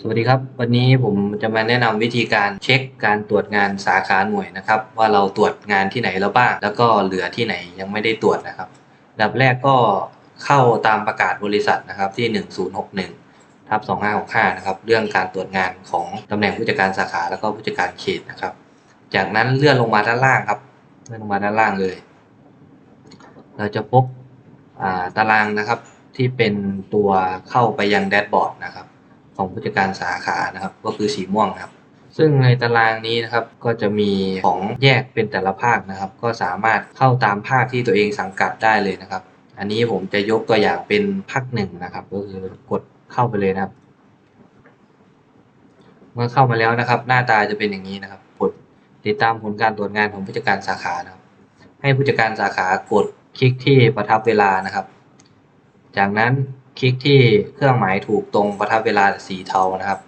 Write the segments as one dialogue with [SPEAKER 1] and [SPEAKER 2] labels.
[SPEAKER 1] สวัสดีครับ วันนี้ผมจะมาแนะนำวิธีการเช็คการตรวจงานสาขาหน่วยนะครับ ว่าเราตรวจงานที่ไหนแล้วบ้าง แล้วก็เหลือที่ไหนยังไม่ได้ตรวจนะครับดับแรกก็เข้าตามประกาศบริษัทนะครับที่ 1061ทับ2565นะครับเรื่องการตรวจงานของตำแหน่งผู้จัดการสาขาแล้วก็ผู้จัดการเขตนะครับ จากนั้นเลื่อนลงมาด้านล่างครับเลื่อนลงมาด้านล่างเลย เราจะพบอ่าตารางนะครับที่เป็นตัวเข้าไปยังแดชบอร์ดนะครับ ของผู้จัดการสาขานะครับ ก็คือสีม่วงครับ ซึ่งในตารางนี้นะครับก็จะมีของแยกเป็นแต่ละภาคนะครับ ก็สามารถเข้าตามภาคที่ตัวเองสังกัดได้เลยนะครับ อันนี้ผมจะยกตัวอย่างเป็นภาคหนึ่งนะครับ ก็คือกดเข้าไปเลยนะครับ เมื่อเข้ามาแล้วนะครับ หน้าตาจะเป็นอย่างนี้นะครับกดติดตามผลการตรวจงานของผู้จัดการสาขานะครับ ให้ผู้จัดการสาขากดคลิกที่ประทับเวลานะครับ จากนั้น คลิกที่เครื่องหมายถูกตรงประทับเวลาสีเทานะครับ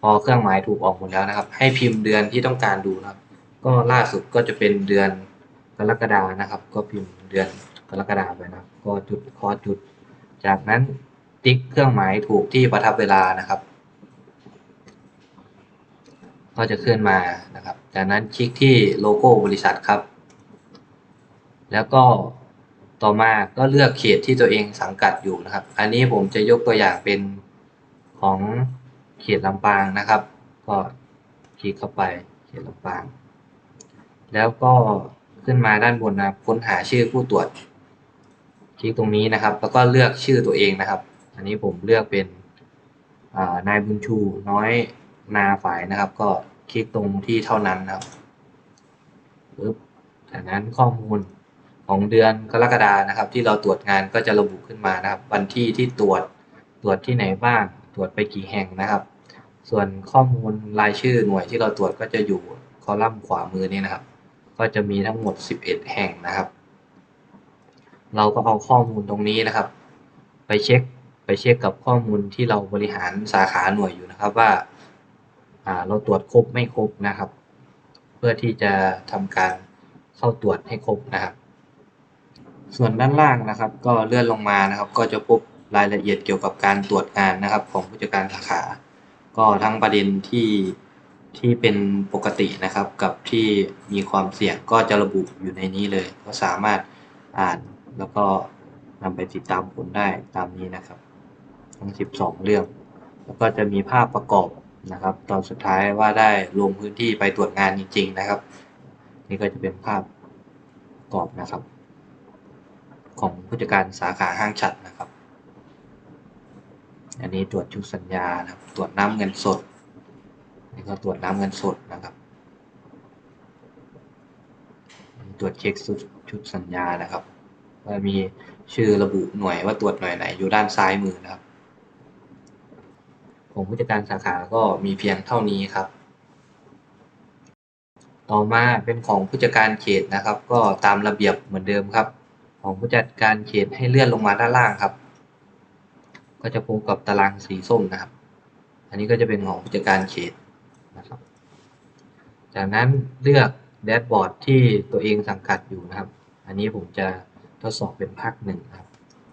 [SPEAKER 1] พอเครื่องหมายถูกออกหมดแล้วนะครับ ให้พิมพ์เดือนที่ต้องการดูนะครับ ก็ล่าสุดก็จะเป็นเดือนกรกฎานะครับ ก็พิมพ์เดือนกรกฎาไปนะครับ ก็จุดคอจุด จากนั้นติ๊กเครื่องหมายถูกที่ประทับเวลานะครับ ก็จะขึ้นมานะครับ จากนั้นคลิกที่โลโก้บริษัทครับ แล้วก็ ต่อมาก็เลือกเขตที่ตัวเองสังกัดอยู่นะครับ อันนี้ผมจะยกตัวอย่างเป็นของเขตลำปางนะครับ ก็คลิกเข้าไปเขตลำปาง แล้วก็ขึ้นมาด้านบนนะครับค้นหาชื่อผู้ตรวจ คลิกตรงนี้นะครับ แล้วก็เลือกชื่อตัวเองนะครับ อันนี้ผมเลือกเป็นนายบุญชูน้อยนาฝ่ายนะครับ ก็คลิกตรงที่เท่านั้นนะครับปึ๊บจากนั้นข้อมูล ของเดือนกรกฎานะครับ ที่เราตรวจงานก็จะระบุขึ้นมานะครับ วันที่ที่ตรวจตรวจที่ไหนบ้าง ตรวจไปกี่แห่งนะครับ ส่วนข้อมูลรายชื่อหน่วยที่เราตรวจก็จะอยู่คอลัมน์ขวามือนี้นะครับ ก็จะมีทั้งหมด 11 แห่งนะครับ เราก็เอาข้อมูลตรงนี้นะครับ ไปเช็คไปเช็คกับข้อมูลที่เราบริหารสาขาหน่วยอยู่นะครับว่าอ่าเราตรวจครบไม่ครบนะครับ เพื่อที่จะทำการเข้าตรวจให้ครบนะครับ ส่วนด้านล่างนะครับ ก็เลื่อนลงมานะครับ ก็จะพบรายละเอียดเกี่ยวกับการตรวจงานนะครับ ของผู้จัดการสาขา ก็ทั้งประเด็นที่ที่เป็นปกตินะครับกับที่มีความเสี่ยงก็จะระบุอยู่ในนี้เลย ก็สามารถอ่านแล้วก็นำไปติดตามผลได้ตามนี้นะครับ ทั้ง 12 เรื่อง แล้วก็จะมีภาพประกอบนะครับ ตอนสุดท้ายว่าได้ลงพื้นที่ไปตรวจงานจริง ๆ นะครับ นี่ก็จะเป็นภาพประกอบนะครับ ของผู้จัดการสาขาห้างฉัดนะครับ อันนี้ตรวจชุดสัญญานะครับ ตรวจน้ำเงินสดนี่ก็ตรวจน้ำเงินสดนะครับตรวจเช็คชุดชุดสัญญานะครับว่ามีชื่อระบุหน่วยว่าตรวจหน่วยไหนอยู่ด้านซ้ายมือนะครับของผู้จัดการสาขาก็มีเพียงเท่านี้ครับ ต่อมาเป็นของผู้จัดการเขตนะครับ ก็ตามระเบียบเหมือนเดิมครับ ของผู้จัดการเขตให้เลื่อนลงมาด้านล่างครับ ก็จะพบกับตารางสีส้มนะครับ อันนี้ก็จะเป็นของผู้จัดการเขตนะครับ จากนั้นเลือกแดชบอร์ดที่ตัวเองสังกัดอยู่นะครับ อันนี้ผมจะทดสอบเป็นภาคหนึ่งครับ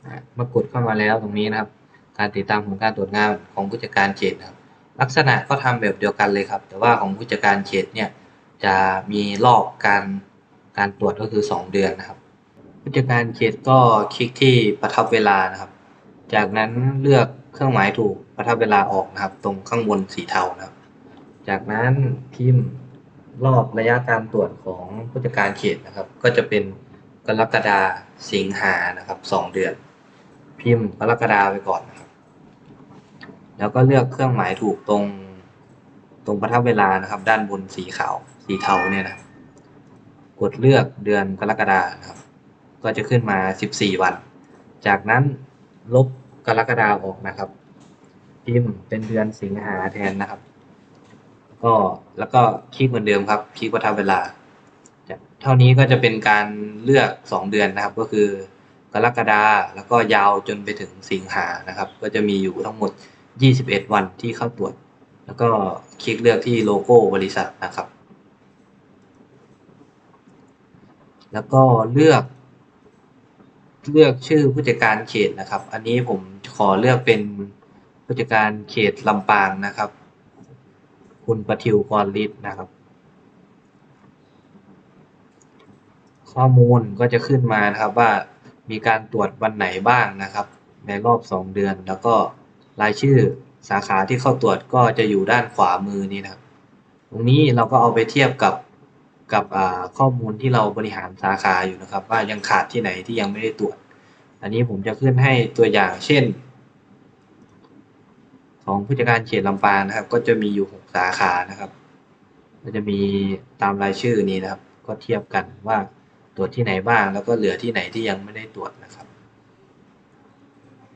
[SPEAKER 1] อ่าเมื่อกดเข้ามาแล้วตรงนี้นะครับ การติดตามผลการตรวจงานของผู้จัดการเขตนะครับ ลักษณะก็ทำแบบเดียวกันเลยครับ แต่ว่าของผู้จัดการเขตเนี่ยจะมีรอบการการตรวจก็คือ 2 เดือนนะครับ ผู้จัดการเขตก็คลิกที่ประทับเวลานะครับ จากนั้นเลือกเครื่องหมายถูกประทับเวลาออกนะครับ ตรงข้างบนสีเทานะครับ จากนั้นพิมพ์รอบระยะการตรวจของผู้จัดการเขตนะครับ ก็จะเป็นกรกฎาสิงหานะครับสองเดือน พิมพ์กรกฎาไปก่อนนะครับ แล้วก็เลือกเครื่องหมายถูกตรงตรงประทับเวลานะครับ ด้านบนสีขาวสีเทาเนี่ยนะกดเลือกเดือนกรกฎานะครับ ก็จะขึ้นมา 14 วัน จากนั้นลบกรกฎาออกนะครับพิมพ์เป็นเดือนสิงหาแทนนะครับ ก็แล้วก็คลิกเหมือนเดิมครับคลิกประทับเวลา เท่านี้ก็จะเป็นการเลือก 2 เดือนนะครับ ก็คือกรกฎาแล้วก็ยาวจนไปถึงสิงหานะครับ ก็จะมีอยู่ทั้งหมด 21 วันที่เข้าตรวจ แล้วก็คลิกเลือกที่โลโก้บริษัทนะครับ แล้วก็เลือก เลือกชื่อผู้จัดการเขตนะครับ อันนี้ผมขอเลือกเป็นผู้จัดการเขตลำปางนะครับ คุณประทิวกรฤทธิ์นะครับ ข้อมูลก็จะขึ้นมานะครับว่ามีการตรวจวันไหนบ้างนะครับ ในรอบสองเดือน แล้วก็รายชื่อสาขาที่เข้าตรวจก็จะอยู่ด้านขวามือนี้นะครับ ตรงนี้เราก็เอาไปเทียบกับ กับข้อมูลที่เราบริหารสาขาอยู่นะครับ ว่ายังขาดที่ไหนที่ยังไม่ได้ตรวจ อันนี้ผมจะขึ้นให้ตัวอย่างเช่นของผู้จัดการเขตลำปางนะครับ ก็จะมีอยู่หกสาขานะครับ ก็จะมีตามรายชื่อนี้นะครับ ก็เทียบกันว่าตรวจที่ไหนบ้าง แล้วก็เหลือที่ไหนที่ยังไม่ได้ตรวจนะครับ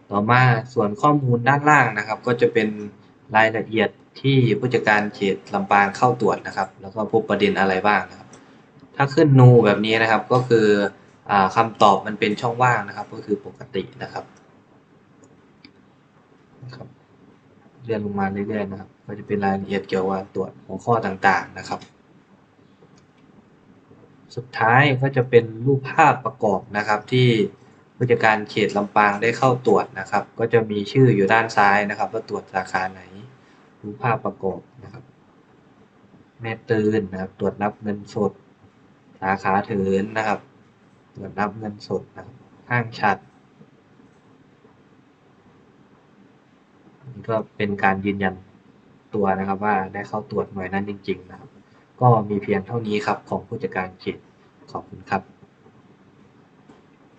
[SPEAKER 1] ต่อมาส่วนข้อมูลด้านล่างนะครับ ก็จะเป็นรายละเอียดที่ผู้จัดการเขตลำปางเข้าตรวจนะครับ แล้วก็พบประเด็นอะไรบ้างนะครับ ถ้าขึ้นนูแบบนี้นะครับ ก็คืออคำตอบมันเป็นช่องว่างนะครับ ก็คือปกตินะครับนะครับ เลื่อนลงมาเรื่อยๆนะครับ ก็จะเป็นรายละเอียดเกี่ยวกับตรวจหัวข้อต่างๆนะครับ สุดท้ายก็จะเป็นรูปภาพประกอบนะครับที่ผู้จัดการเขตลำปางได้เข้าตรวจนะครับ ก็จะมีชื่ออยู่ด้านซ้ายนะครับ ว่าตรวจสาขาไหน รูปภาพประกอบนะครับ แม่ตื่นนะครับ ตรวจนับเงินสดาขาเถินนะครับตรวจนับเงินสดนะครับข้างชัดนี่ก็เป็นการยืนยันตัวนะครับว่าได้เข้าตรวจหน่วยนั้นจริง ๆ นะครับ ก็มีเพียงเท่านี้ครับของผู้จัดการเขตขอบคุณครับ